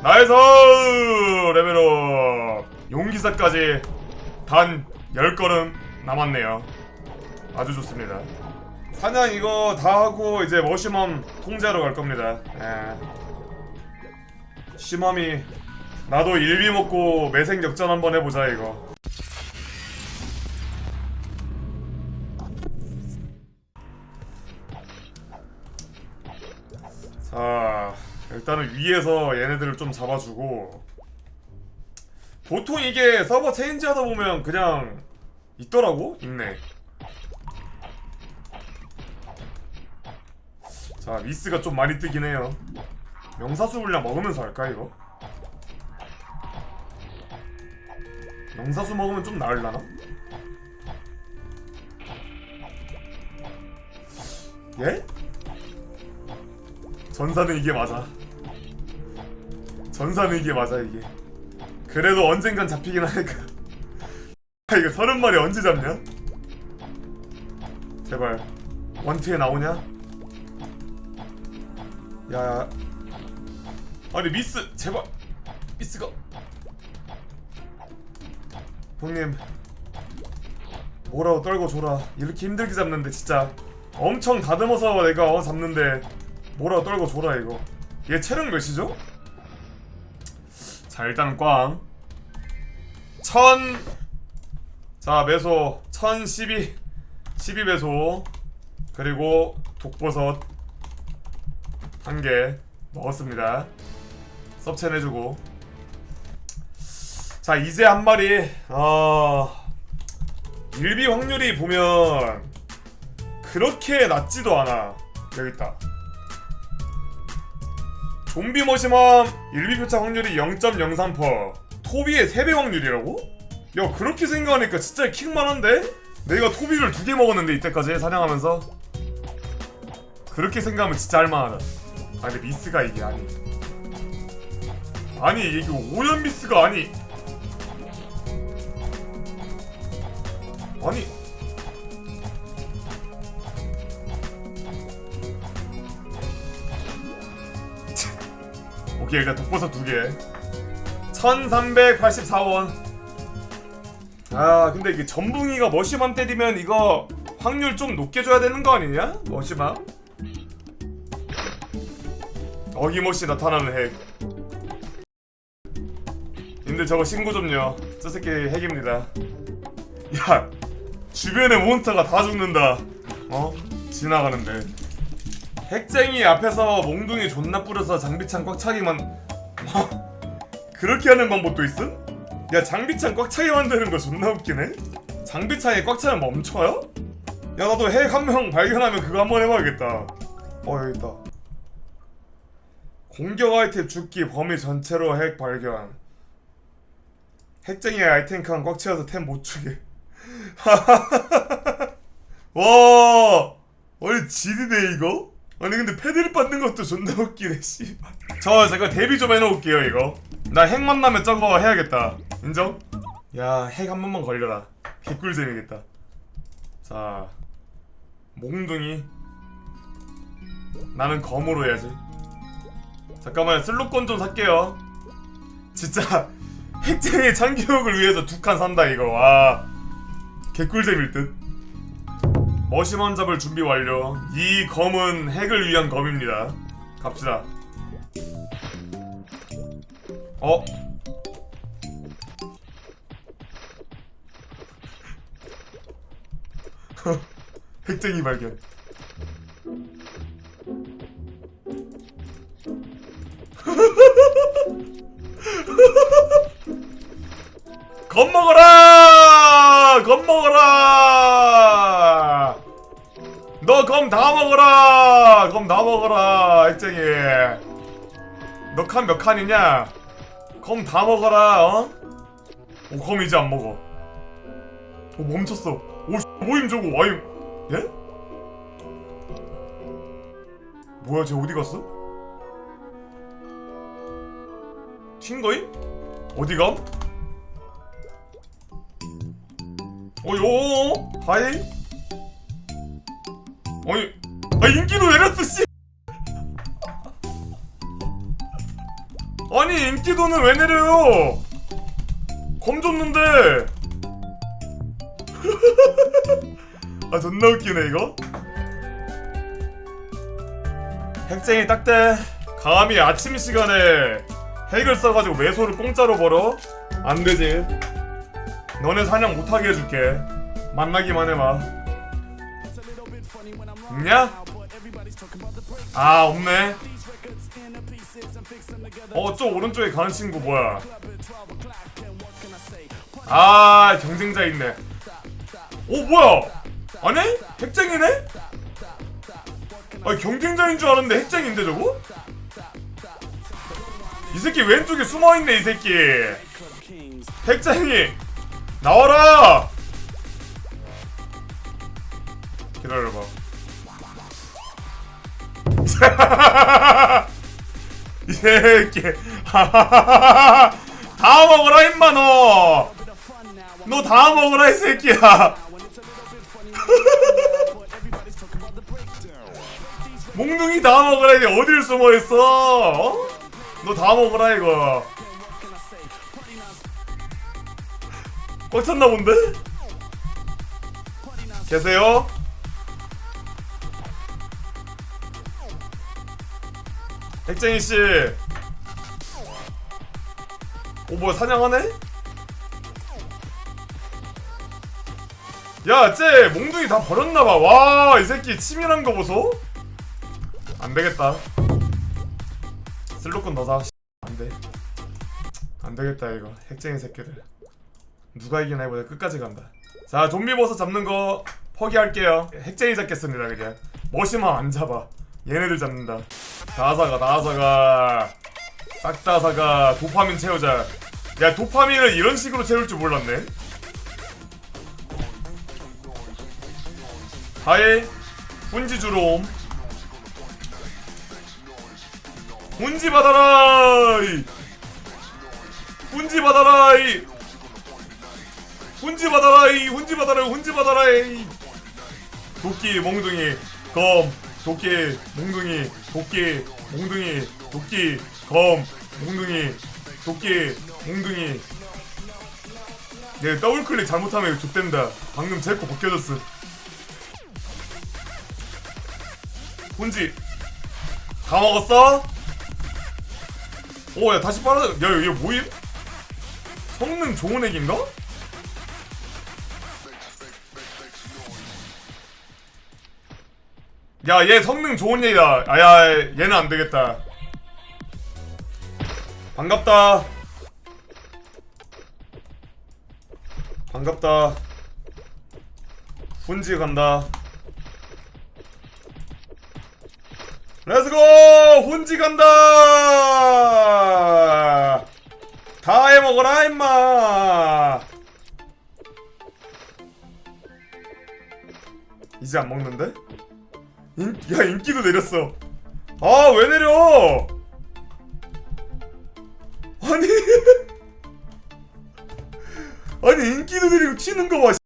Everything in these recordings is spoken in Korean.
나이스! 레벨업! 용기사까지 단 10걸음 남았네요. 아주 좋습니다. 사냥 이거 다 하고 이제 머시멈 통제하러 갈 겁니다. 예. 시멈이 나도 일비 먹고 매생 역전 한번 해보자 이거. 자 일단은 위에서 얘네들을 좀 잡아주고 보통 이게 서버 체인지 하다 보면 그냥 있더라고 있네 자 미스가 좀 많이 뜨긴 해요 명사수 분량 먹으면서 할까 이거? 명사수 먹으면 좀 나을라나? 예? 전사는 이게 맞아 이게 맞아 이게. 그래도 언젠간 잡히긴 하니까. 아, 이거 서른 마리 언제 잡냐? 제발 원트에 나오냐? 야 아니 미스 제발. 미스가. 형님. 뭐라고 떨고 줘라. 이렇게 힘들게 잡는데 진짜 엄청 다듬어서 내가 어 잡는데 뭐라고 떨고 줘라 이거. 얘 체력 몇이죠? 자 일단은 꽝. 천... 자 매소. 1012 12배소. 그리고 독버섯 한 개 먹었습니다. 섭첸 해주고. 자 이제 한 마리 어... 일비 확률이 보면 그렇게 낮지도 않아. 여기 있다 좀비 머시멈 일비 표차 확률이 0.03% 토비의 3배 확률이라고? 야 그렇게 생각하니까 진짜 킥만한데? 내가 토비를 두 개 먹었는데 이때까지 사냥하면서? 그렇게 생각하면 진짜 할만하다. 아 근데 미스가 이게 아니. 아니 이게 오연 미스가 아니. 아니 오케이 일단 독버섯 두개. 1384원. 아 근데 이게 전붕이가 머시맘 때리면 이거 확률 좀 높게 줘야 되는 거 아니냐? 머시맘 어김없이 나타나는 핵. 님들 저거 신고 좀요. 저 새끼 핵입니다. 야 주변에 몬스터가 다 죽는다. 어? 지나가는데 핵쟁이 앞에서 몽둥이 존나 뿌려서 장비창 꽉 차기만 어? 그렇게 하는 방법도 있음? 야 장비창 꽉 차게 만드는 거 존나 웃기네 장비창이 꽉 차면 멈춰요? 야 나도 핵 한 명 발견하면 그거 한번 해봐야겠다 어 여기 있다 공격 아이템 죽기 범위 전체로 핵 발견 핵쟁이 아이템 칸 꽉 채워서 템 못 주게 와 아니 지리네 이거 아니 근데 패드를 받는 것도 존나 웃기네 씨발 저 제가 데뷔 좀 해놓을게요 이거. 나 핵 만나면 저거 해야겠다. 인정? 야 핵 한 번만 걸려라. 개꿀잼이겠다. 자 몽둥이. 나는 검으로 해야지. 잠깐만 슬로건 좀 살게요. 진짜 핵쟁이 참교육을 위해서 두 칸 산다 이거. 와. 개꿀잼일 듯 머시먼 잡을 준비 완료 이 검은 핵을 위한 검입니다 갑시다 어? 핵쟁이 발견 겁먹어라! 겁먹어라! 너 검 다 먹어라! 검 다 먹어라, 핵쟁이. 너 칸 몇 칸이냐? 검 다 먹어라, 어? 오, 검 이제 안 먹어. 오, 멈췄어. 오, 씨, 모임 저거, 아유, 예? 뭐야, 쟤 어디 갔어? 튄 거임? 어디 감? 어요 하이 어이 아 인기도 내렸어 씨 아니 인기도는 왜 내려요? 검 줬는데. 아 존나 웃기네 이거. 핵쟁이 딱대. 감히 아침 시간에 핵을 써가지고 매소를 공짜로 벌어? 안 되지. 너네 사냥 못하게 해줄게. 만나기만 해봐. 있냐? 아 없네. 어, 저 오른쪽에 가는 친구 뭐야? 아, 경쟁자 있네. 오, 뭐야? 아니? 핵쟁이네? 아니, 경쟁자인 줄 알았는데 핵쟁인데 저거? 이 새끼 왼쪽에 숨어있네, 이 새끼. 핵쟁이! 나와라! 기다려봐. 이 새끼 다 먹어라 임마 너! 너 다 먹어라 이 새끼야 몽둥이 다 먹어라 이게 어딜 숨어 있어 어? 너다 먹어라 이거 꽉 찼나 본데? 계세요? 핵쟁이 씨. 오 뭐야 사냥하네? 야, 쟤 몽둥이 다 버렸나봐. 와, 이 새끼 치밀한 거 보소. 안 되겠다. 슬로건 더 사. 안 돼. 안 되겠다 이거. 핵쟁이 새끼들. 누가 이기나 해보자. 끝까지 간다. 자, 좀비 버섯 잡는 거 포기할게요. 핵쟁이 잡겠습니다 그냥. 머시만 안 잡아. 얘네들 잡는다. 다 사가 다 사가 싹다 사가 도파민 채우자 야 도파민을 이런 식으로 채울 줄 몰랐네 하이 훈지 주로 옴 훈지 받아라 이. 훈지 받아라 이. 훈지 받아라 이. 훈지 받아라 훈지 받아라 이. 도끼 몽둥이 검 도끼 몽둥이 도끼 몽둥이 도끼 검 몽둥이 도끼 몽둥이 얘 더블 클릭 잘못하면 이거 족된다 방금 제거 벗겨졌어 혼지 다 먹었어? 오야 다시 빨아 야얘 뭐임? 성능 좋은 애인가? 야, 얘 성능 좋은 얘다. 아야, 얘는 안 되겠다. 반갑다. 반갑다. 훈지 간다. 렛츠고! 훈지 간다! 다 해먹어라, 임마! 이제 안 먹는데? 인, 야 인기도 내렸어. 아 왜 내려? 아니 아니 인기도 내리고 튀는 거 봐. 씨.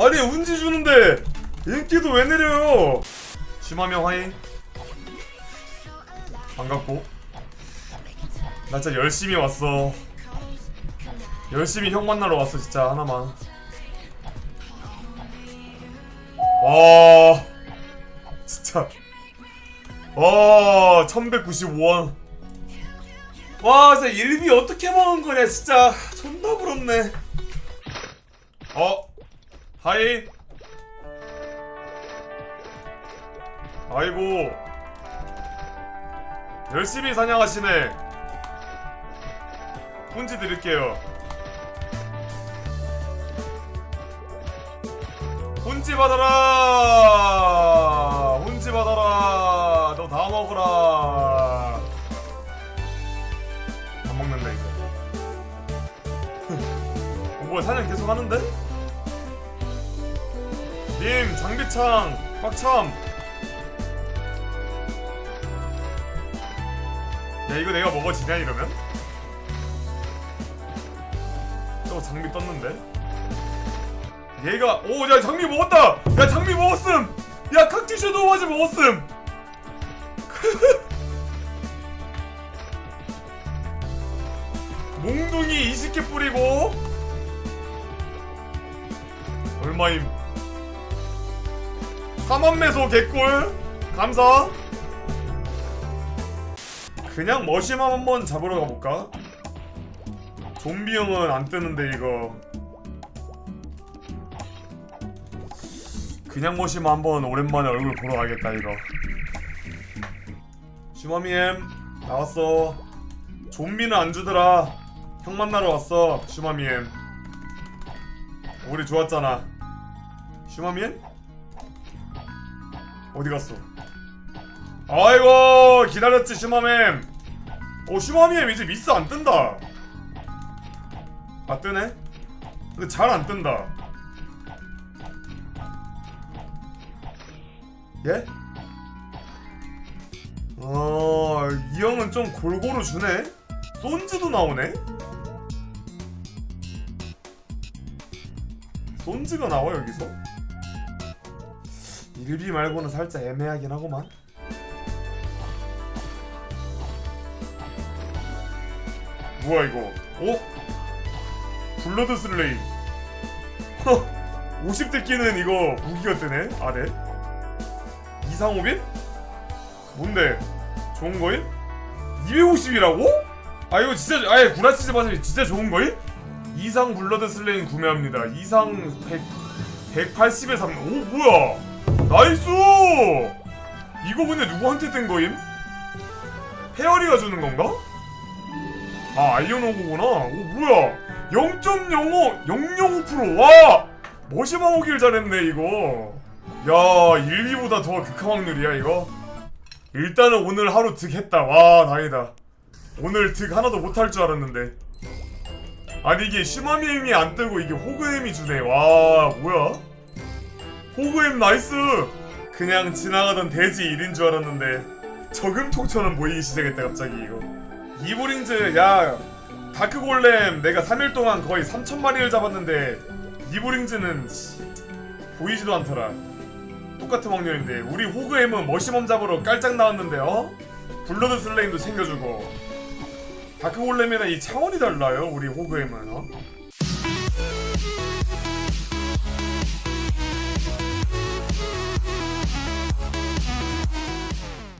아니 운지 주는데 인기도 왜 내려요? 심하명 화이 반갑고 나 진짜 열심히 왔어. 열심히 형 만나러 왔어 진짜 하나만. 와. 진짜 와 1195원. 와 진짜 일비 어떻게 먹은 거냐 진짜. 존나 부럽네. 어 하이. 아이고. 열심히 사냥하시네. 훈지 드릴게요. 훈지 받아라 받아라 너 다 먹어라 안 먹는다 이제 어, 뭐야 사냥 계속 하는데? 님 장비창 꽉참 야 이거 내가 먹어지냐 이러면? 저 장비 떴는데? 얘가 오야 장미 먹었다 야 장미 먹었음 야 kak지 섀도우 바지 먹었음. 몽둥이 20개 뿌리고. 얼마임? 4만 매소 개꿀. 감사. 그냥 머시맘 한번 잡으러 가볼까? 좀비 형은 안 뜨는데 이거 그냥 머시맘 한번 오랜만에 얼굴 보러 가겠다 이거. 슈마미엠 나왔어. 좀비는 안 주더라. 형 만나러 왔어 슈마미엠. 우리 좋았잖아. 슈마미엠? 어디 갔어? 아이고 기다렸지 슈마미엠. 어 슈마미엠 이제 미스 안 뜬다. 아 뜨네? 근데 잘 안 뜬다 예? 어, 이 형은 좀 골고루 주네? 손즈도 나오네? 손즈가 나와, 여기서? 일비 말고는 살짝 애매하긴 하구만. 뭐야, 이거? 어? 블러드 슬레이. 허! 50대 끼는 이거 무기가 뜨네? 아래? 이상호빈? 뭔데? 좋은 거임? 250이라고? 아 이거 진짜 아예 구라치지 마세요 진짜 좋은 거임? 이상 블러드 슬레인 구매합니다 이상 100 180에 3 오 뭐야 나이스 이거 근데 누구한테 뜬 거임? 페어리가 주는 건가? 아 알려놓고구나 오 뭐야 0.05 005%와 머시마 오길 잘했네 이거 야 일비보다 더 극한 확률이야 이거? 일단은 오늘 하루 득 했다. 와 다행이다. 오늘 득 하나도 못할 줄 알았는데. 아니 이게 슈마미엠이 안 뜨고 이게 호그엠이 주네. 와 뭐야? 호그엠 나이스! 그냥 지나가던 돼지 일인 줄 알았는데 저금통처럼 보이기 시작했다 갑자기 이거. 이브링즈 야 다크골렘 내가 3일 동안 거의 3천마리를 잡았는데 이브링즈는 씨, 보이지도 않더라 똑같은 확률인데 우리 호그엠은 머시멈 잡으러 깔짝 나왔는데 어? 블러드 슬레임도 챙겨주고 다크골렘이랑 이 차원이 달라요 우리 호그엠은 어?